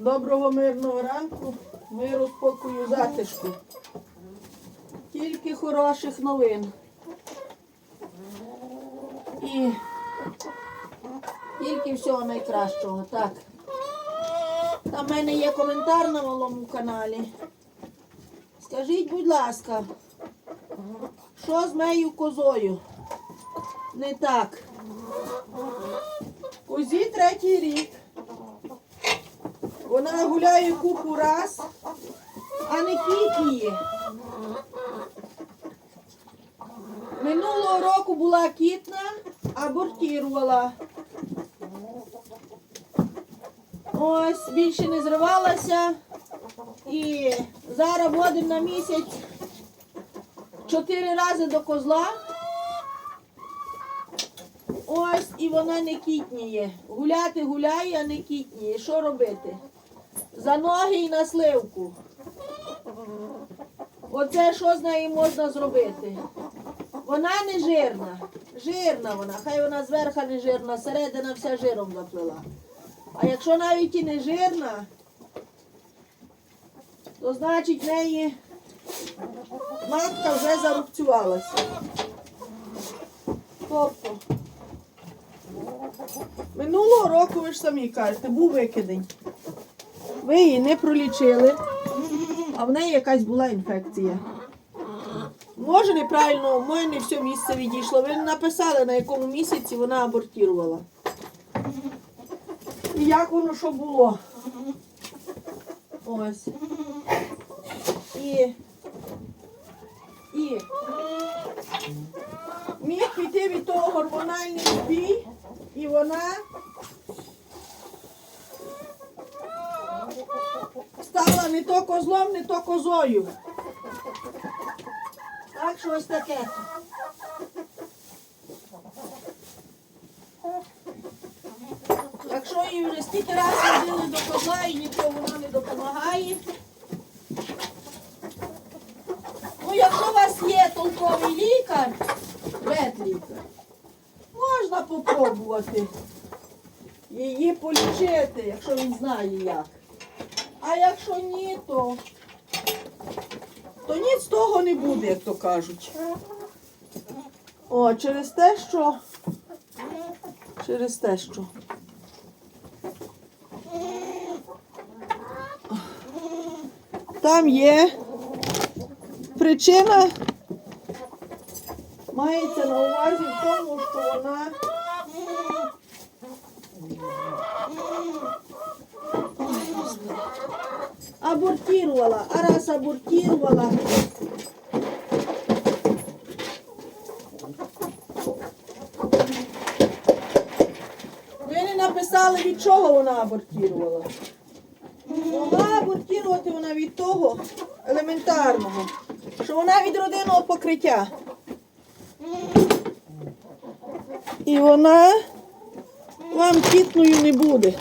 Доброго мирного ранку, миру, спокою, затишку. Тільки хороших новин. І тільки всього найкращого. Так. Там в мене є коментар на малому каналі. Скажіть, будь ласка, що з моєю козою? Не так. Козі третій рік. Вона гуляє купу раз, а не кітніє. Минулого року була кітна, абортірувала. Ось більше не зривалася. І зараз водимо на місяць чотири рази до козла. Ось і вона не кітніє. Гуляти гуляє, а не кітніє. Що робити? За ноги і на сливку. Оце що з нею можна зробити? Вона не жирна. Жирна вона. Хай вона зверху не жирна, середина вся жиром заплила. А якщо навіть і не жирна, то значить в неї матка вже зарубцювалася. Тобто, минулого року ви ж самі кажете, був викидень. Ви її не пролічили, а в неї якась була інфекція. Може неправильно, може не все місце відійшло. Ви написали, на якому місяці вона абортувала. І як воно що було. Ось. І. Міг піти від того гормональний збій, і вона стала не то козлом, не то козою. Так, що ось таке. Якщо її вже стільки разів ходили до козла і нічого воно не допомагає. Ну, якщо у вас є толковий лікар, ветлікар, можна попробувати її полічити, якщо він знає як. А якщо ні, то, то ні з того не буде, як то кажуть. О, через те, що. Через те, що. Там є причина мається на увазі в тому, що вона абортувала, а раз абортувала, ви не написали, від чого вона абортувала. Могла абортувати вона від того елементарного, що вона від родинного покриття. І вона вам кітною не буде.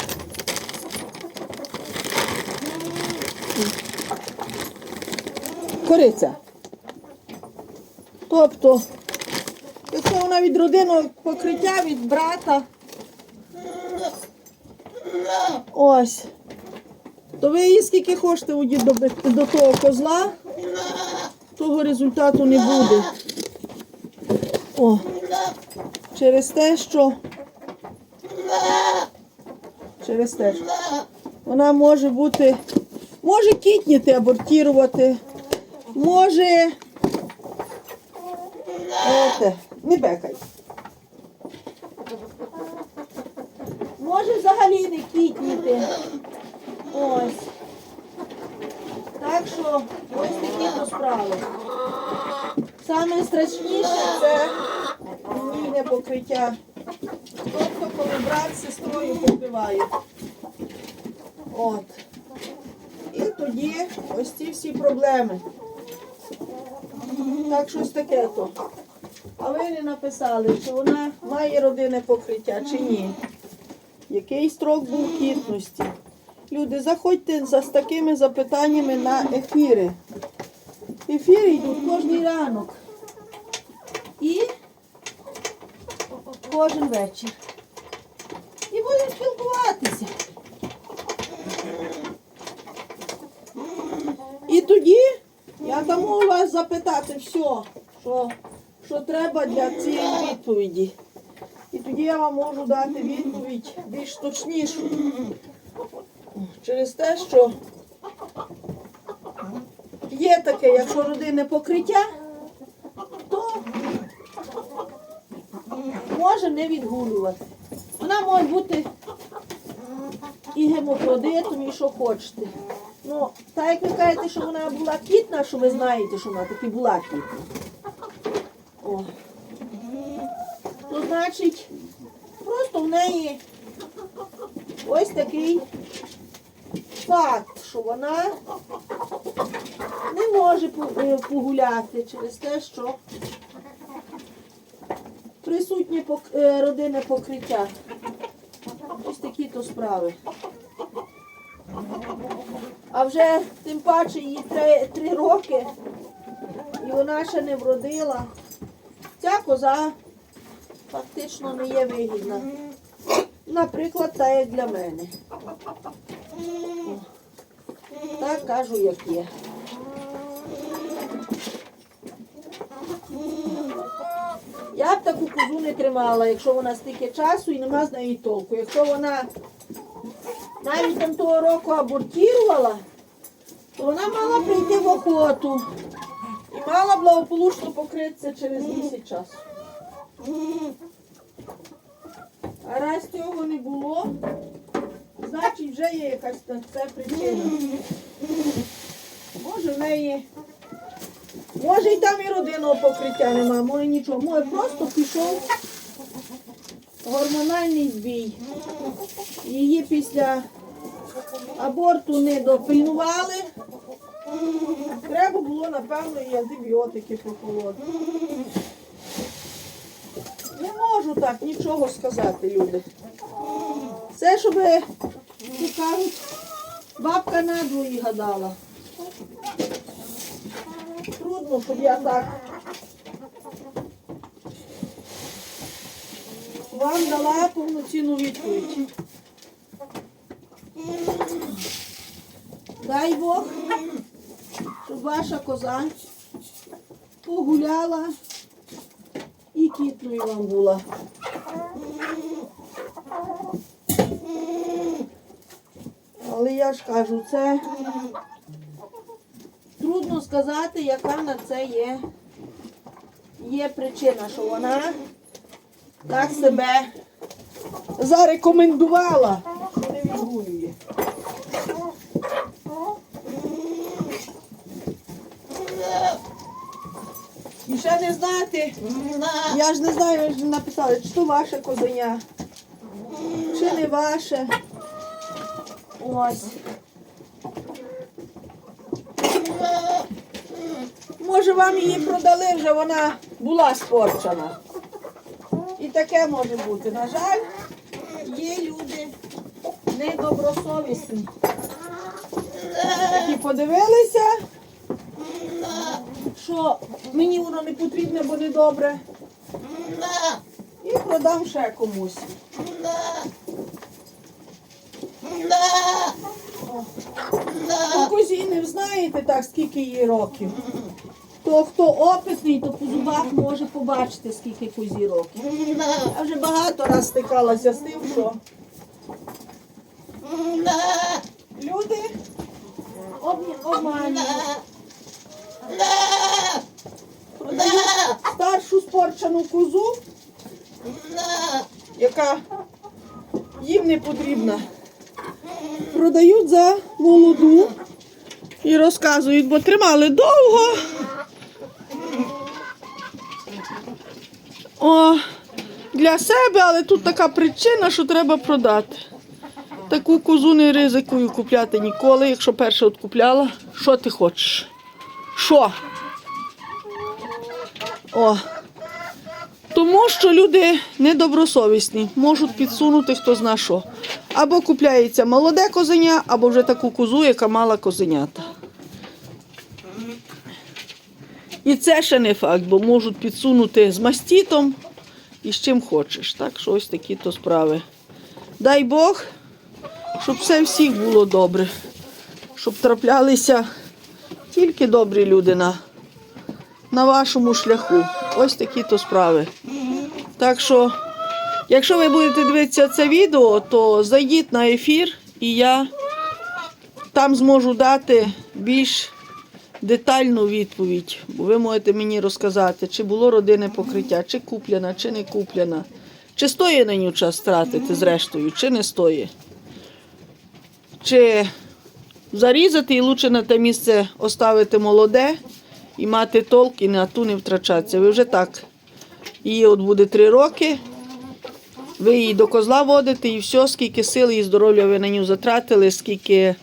Кориця. Тобто, якщо вона від родинного покриття, від брата, ось, то ви її скільки хочете удіть до, того козла, того результату не буде. О, через те, що через те, що вона може бути, може кітніти, абортувати, може. Ете, не бекай. Може взагалі не кітніти. Ось. Так що ось такі то справи. Саме страшніше це лінійне покриття. Тобто, коли брат з сестрою покривають. От. І тоді ось ці всі проблеми. Так щось таке то. А ви не написали, чи вона має родинне покриття, чи ні. Який строк був кітності? Люди, заходьте з такими запитаннями на ефіри. Ефіри йдуть кожен ранок і кожен вечір. І будемо спілкуватися. І тоді дамо у вас запитати все, що, що треба для цієї відповіді. І тоді я вам можу дати відповідь більш точнішу. Через те, що є таке, якщо родинне покриття, то може не відгулювати. Вона може бути і гемофродитом, і що хочете. Ну, так як ви кажете, що вона була кітна, що ви знаєте, що вона таки була кітна. О. То значить, просто в неї ось такий факт, що вона не може е, погуляти через те, що присутнє е, родинне покриття. Ось такі то справи. А вже тим паче їй три, три роки, і вона ще не вродила. Ця коза фактично не є вигідна. Наприклад, та як для мене. Так кажу, як є. Я б таку козу не тримала, якщо вона стільки часу і нема з неї толку. Якщо вона навіть там того року абортувала, то вона мала прийти в охоту і мала благополучно покритися через місяць часу. А раз цього не було, значить вже є якась на це причина. Може в неї, може і там і родинного покриття нема, може нічого, може просто пішов гормональний збій. Її після аборту не допильнували. Треба було, напевно, і антибіотики проколоти. Не можу так нічого сказати, люди. Це, щоб, бабка надвої гадала. Трудно, щоб я так вам дала повноцінну відповідь. Дай Бог, щоб ваша коза погуляла і кітною вам була. Але я ж кажу, це трудно сказати, яка на це є, є причина, що вона так себе зарекомендувала, що не відгулює. І ще не знати, я ж не знаю, ви ж написали, чи то ваше козеня, чи не ваше. Ось. Може вам її продали, вже вона була спорчена. І таке може бути. На жаль, є люди недобросовісні. Які подивилися, що мені воно не потрібне, бо не добре. І продам ще комусь. Не знаєте так, скільки їй років. То хто опитний, то по зубах може побачити, скільки козі років. Я вже багато раз стикалася з тим, що люди обманюють. Продають старшу козу, яка їм не потрібна. Продають за молоду і розказують, бо тримали довго. О, для себе, але тут така причина, що треба продати. Таку козу не ризикую купляти ніколи, якщо перше от купляла. Що ти хочеш? Що? О. Тому що люди недобросовісні, можуть підсунути хто зна що. Або купляється молоде козеня, або вже таку козу, яка мала козенята. І це ще не факт, бо можуть підсунути з мастітом і з чим хочеш. Так що ось такі то справи. Дай Бог, щоб все всіх було добре, щоб траплялися тільки добрі люди на на вашому шляху. Ось такі то справи. Так що, якщо ви будете дивитися це відео, то зайдіть на ефір і я там зможу дати більш детальну відповідь. Бо ви можете мені розказати, чи було родинне покриття, чи купляна, чи не купляна. Чи стоїть на нього час тратити зрештою, чи не стоїть. Чи зарізати і лучше на те місце оставити молоде і мати толк і на ту не втрачатися. Ви вже так. Її от буде три роки. Ви її до козла водите і все, скільки сил і здоров'я ви на нього затратили, скільки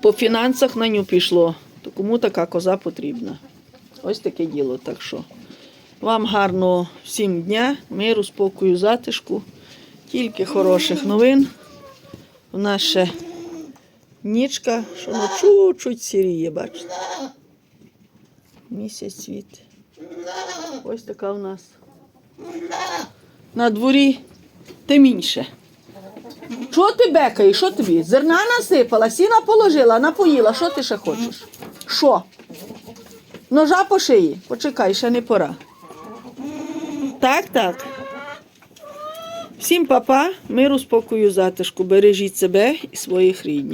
по фінансах на нього пішло, то кому така коза потрібна. Ось таке діло. Так що вам гарного всім дня, миру, спокою, затишку, тільки хороших новин. У нас ще нічка, що чуть-чуть сіріє, бачите. Місяць світ. Ось така у нас. На дворі темніше. Що ти бекаєш? Що тобі? Зерна насипала, сіна положила, напоїла. Що ти ще хочеш? Що? Ножа по шиї. Почекай, ще не пора. Так, так. Всім папа, миру, спокою, затишку. Бережіть себе і своїх рідних.